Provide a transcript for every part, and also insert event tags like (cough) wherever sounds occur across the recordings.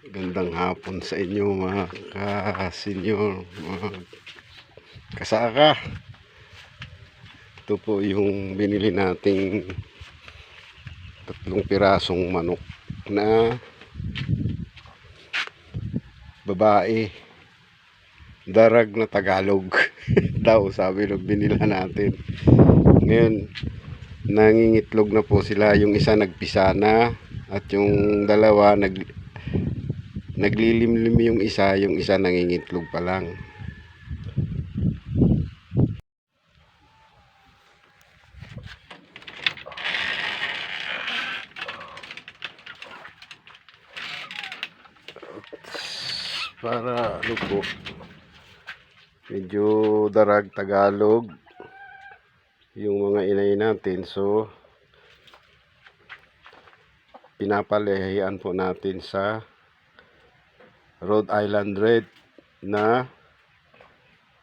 Gandang hapon sa inyo mga ka-senior, mga kasaka. Ito po yung binili nating tatlong pirasong manok na babae. Darag na Tagalog. (laughs) Daw sabi nung binila natin. Ngayon, nangingitlog na po sila. Yung isa nagpisa na at yung dalawa nag naglilimlim yung isa, yung isa nangingitlog pa lang. Para ano po, medyo darag Tagalog yung mga inay natin. So, pinapalehian po natin sa Rhode Island Red na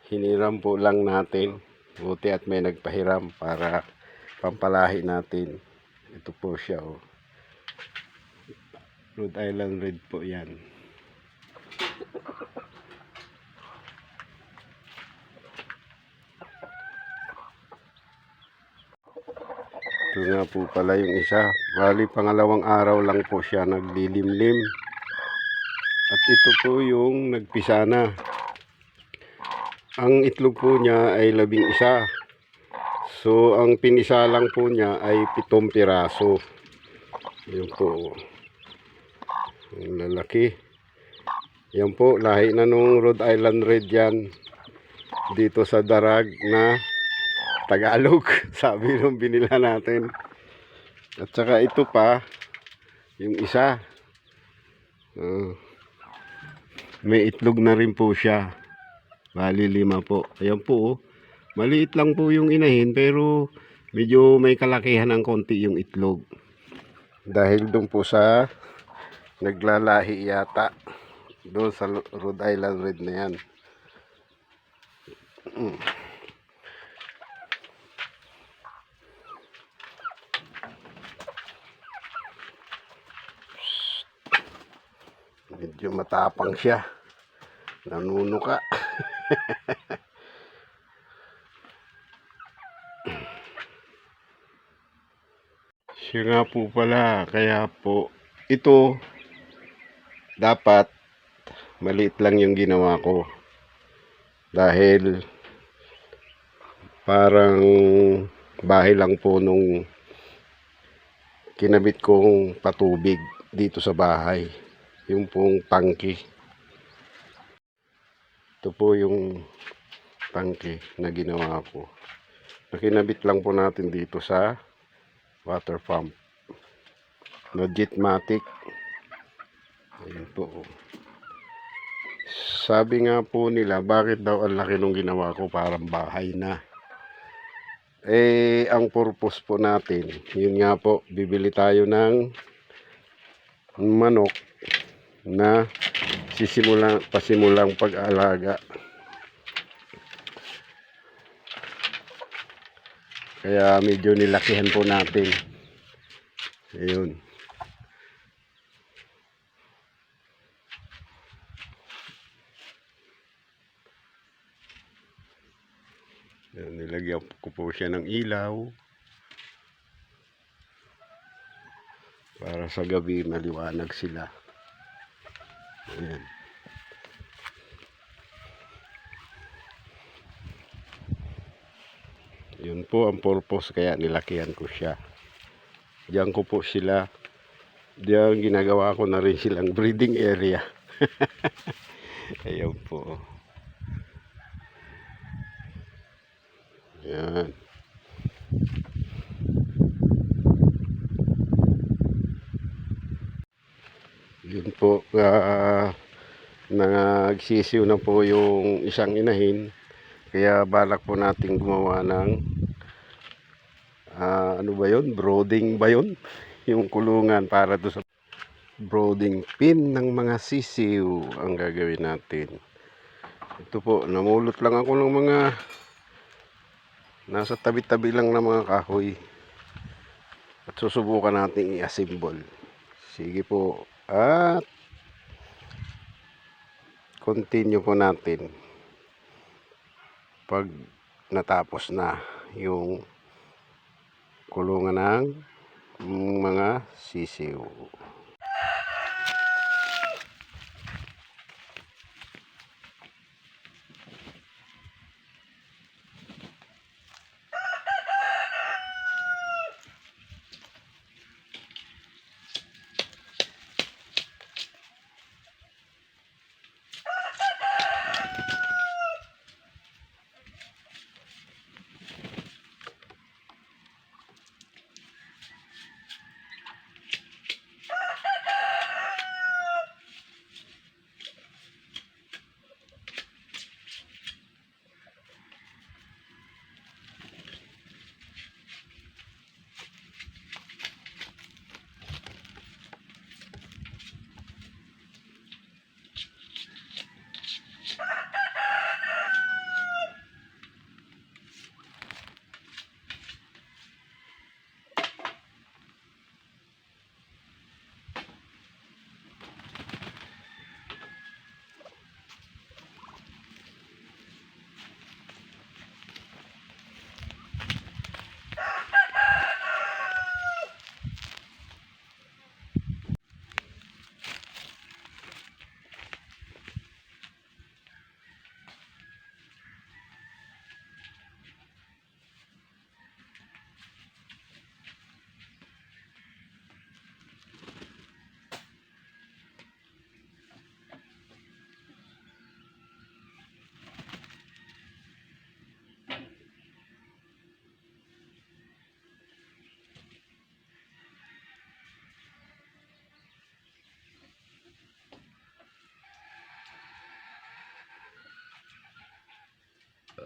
hiniram po lang natin. Buti at may nagpahiram para pampalahi natin. Ito po siya oh. Rhode Island Red po yan. Ito nga po pala yung isa. Bali pangalawang araw lang po siya naglilimlim. Ito po yung nagpisa na. Ang itlog po niya ay labing isa. So, ang pinisa lang po niya ay pitong piraso. Yun po. Ang lalaki. Yan po, lahi na nung Rhode Island Red yan. Dito sa darag na Tagalog. (laughs) Sabi nung binila natin. At saka ito pa, yung isa. Oh. May itlog na rin po siya. Bali lima po. Ayan po. oh. Maliit lang po yung inahin pero medyo may kalakihan ng konti yung itlog. Dahil doon po sa naglalahi yata. Doon sa Rhode Island Red na yan. Mm. Medyo matapang siya. Nanuno ka. (laughs) Siya nga po pala. Kaya po, ito, dapat, maliit lang yung ginawa ko. Dahil, parang, bahay lang po nung kinabit kong patubig dito sa bahay. Yung pong tangki. Ito po yung tangki na ginawa ko. Nakinabit lang po natin dito sa water pump. Logitmatic. Ayan po. Sabi nga po nila, bakit daw ang laki nung ginawa ko parang bahay na. Eh, ang purpose po natin, yun nga po, bibili tayo ng manok na sisimulang pasimulang pag-alaga. Kaya medyo nilakihan po natin. Ayun. Nilagyan ko po siya ng ilaw. Para sa gabi maliwanag sila. Ayan. Yun po ang purpose kaya nilakihan ko siya. Diyan ko po sila. Diyan ginagawa ko na rin silang breeding area. (laughs) Ayan po. Yan. Yun po. ah nagsisiw na po yung isang inahin. Kaya balak po natin gumawa ng ah, ano ba yun? Brooding ba yun? Yung kulungan para do sa brooding pin ng mga sisiw ang gagawin natin. Ito po, namulot lang ako ng mga nasa tabi-tabi lang ng mga kahoy. At susubukan natin i-assemble. Sige po at continue po natin pag natapos na yung kulungan ng mga sisiw. uh